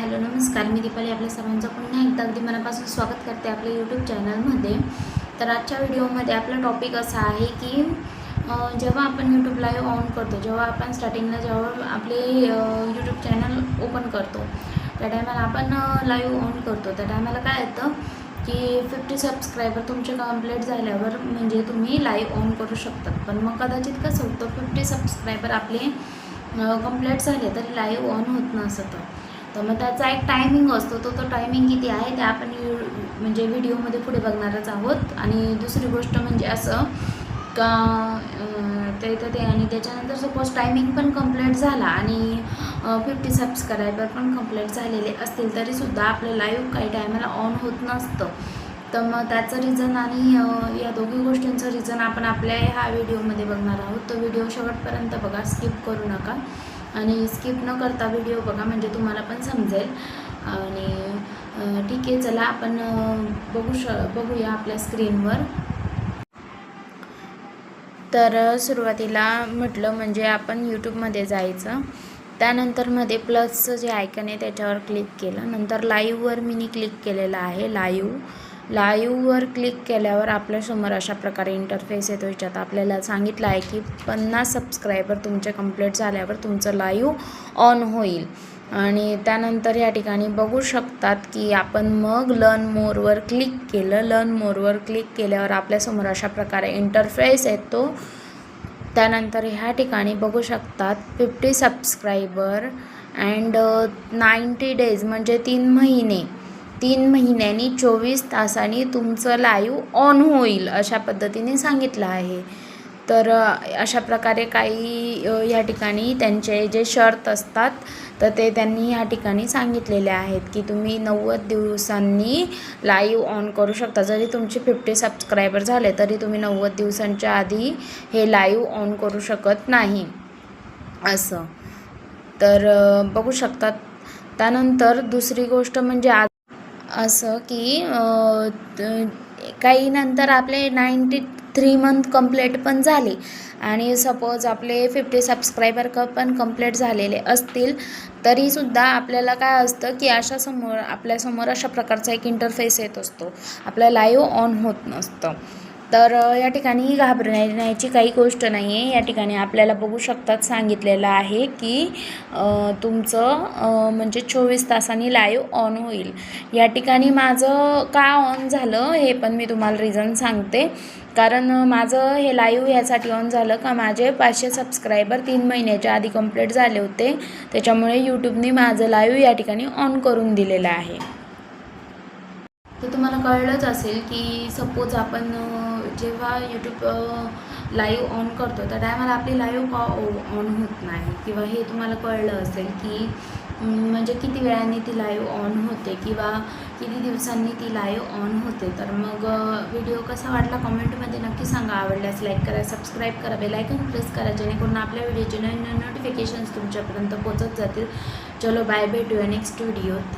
Hello नमस्कार. मी दीपाली आपल्या सर्वांचं पुन्हा एकदा अगदी मनापासून स्वागत करते आपल्या यूट्यूब चॅनलमध्ये. तर आजच्या व्हिडिओमध्ये आपला टॉपिक असा आहे की जेव्हा आपण यूट्यूब लाईव्ह ऑन करतो जेव्हा आपण स्टार्टिंगला जेव्हा आपले यूट्यूब चॅनल ओपन करतो त्या टायमाला आपण लाईव्ह ऑन करतो. त्या टायमाला काय येतं की फिफ्टी सबस्क्रायबर तुमचे कंप्लीट झाल्यावर म्हणजे तुम्ही लाईव्ह ऑन करू शकतात पण मग कदाचित कसं होतं फिफ्टी सबस्क्रायबर आपले कंप्लीट झाले तरी लाईव्ह ऑन होत नसतं. तर मग त्याचा एक टायमिंग असतो. तो तो टायमिंग किती आहे ते आपण यू म्हणजे व्हिडिओमध्ये पुढे बघणारच आहोत. आणि दुसरी गोष्ट म्हणजे असं का ते तर ते आणि त्याच्यानंतर सपोज टायमिंग पण कंप्लीट झाला आणि फिफ्टी सबस्क्रायबर पण कंप्लीट झालेले असतील तरीसुद्धा आपलं लाईव्ह काही टायमाला ऑन होत नसतं. तर मग त्याचं रिझन आणि या दोघी गोष्टींचं रिझन आपण आपल्या ह्या व्हिडिओमध्ये बघणार आहोत. तो व्हिडिओ शेवटपर्यंत बघा स्किप करू नका. आणि स्किप न करता व्हिडिओ बघा म्हणजे तुम्हाला पण समजेल. आणि ठीक आहे चला आपण बघू श बघूया आपल्या स्क्रीनवर तर सुरुवातीला म्हटलं म्हणजे आपण यूट्यूबमध्ये जायचं. त्यानंतरमध्ये प्लसचं जे आयकन आहे त्याच्यावर क्लिक केलं. नंतर लाईव्हवर मी क्लिक केलेलं आहे लाईव्ह लाईव्हवर क्लिक केल्यावर आपल्यासमोर अशा प्रकारे इंटरफेस येतो. ह्याच्यात आपल्याला सांगितलं आहे की पन्नास सबस्क्रायबर तुमचे कंप्लीट झाल्यावर तुमचं लाईव्ह ऑन होईल. आणि त्यानंतर या ठिकाणी बघू शकतात की आपण मग लर्न मोरवर क्लिक केलं. लर्न मोरवर क्लिक केल्यावर आपल्यासमोर अशा प्रकारे इंटरफेस येतो. त्यानंतर ह्या ठिकाणी बघू शकतात fifty subscriber and ninety days म्हणजे तीन महिने. तीन महिन्यांनी चोवीस तासांनी तुमचं लाईव्ह ऑन होईल अशा पद्धतीने सांगितलं आहे. तर अशा प्रकारे काही ह्या या ठिकाणी त्यांचे जे शर्त असतात तर ते त्यांनी ह्या ठिकाणी सांगितलेले आहेत की तुम्ही नव्वद दिवसांनी लाईव्ह ऑन करू शकता. जरी तुमचे फिफ्टी सबस्क्रायबर झाले तरी तुम्ही नव्वद दिवसांच्या आधी हे लाईव्ह ऑन करू शकत नाही. असं. तर बघू शकतात. त्यानंतर दुसरी गोष्ट म्हणजे आज असं की काही नंतर आपले नाईंटी थ्री मंथ कंप्लीट पण झाले. आणि सपोज आपले फिफ्टी सबस्क्रायबर क पण कंप्लीट झालेले असतील तरीसुद्धा आपल्याला काय असतं की अशा समोर आपल्यासमोर अशा प्रकारचा एक इंटरफेस येत असतो. आपलं लाईव्ह ऑन होत नसतं. तर या ठिकाणी घाबरण्याची काही गोष्ट नाही आहे या ठिकाणी आपल्याला बघू शकतात सांगितलेलं आहे की तुमचं म्हणजे चोवीस तासांनी लाईव्ह ऑन होईल. या ठिकाणी माझं का ऑन झालं हे पण मी तुम्हाला रिझन सांगते. कारण माझं हे लाईव्ह ह्यासाठी ऑन झालं का माझे पाचशे सबस्क्रायबर तीन महिन्याच्या आधी कंप्लीट झाले होते. त्याच्यामुळे यूट्यूबने माझं लाईव्ह या ठिकाणी ऑन करून दिलेलं आहे. तर तुम्हाला कळलंच असेल की सपोज आपण जेव्हा यूट्यूब लाईव्ह ऑन करतो त्या टायमाला आपली लाईव्ह का ऑन होत नाही. किंवा हे तुम्हाला कळलं असेल की म्हणजे किती वेळाने ती लाईव्ह ऑन होते किंवा किती दिवसांनी ती लाईव्ह ऑन होते. तर मग व्हिडिओ कसा वाटला कमेंटमध्ये नक्की सांगा. आवडल्यास लाईक करा सबस्क्राईब करा बेलायकन प्रेस करा जेणेकरून आपल्या व्हिडिओचे नवीन नवीन नोटिफिकेशन्स तुमच्यापर्यंत पोचत जातील. चलो बाय भेटूया नेक्स्ट व्हिडिओत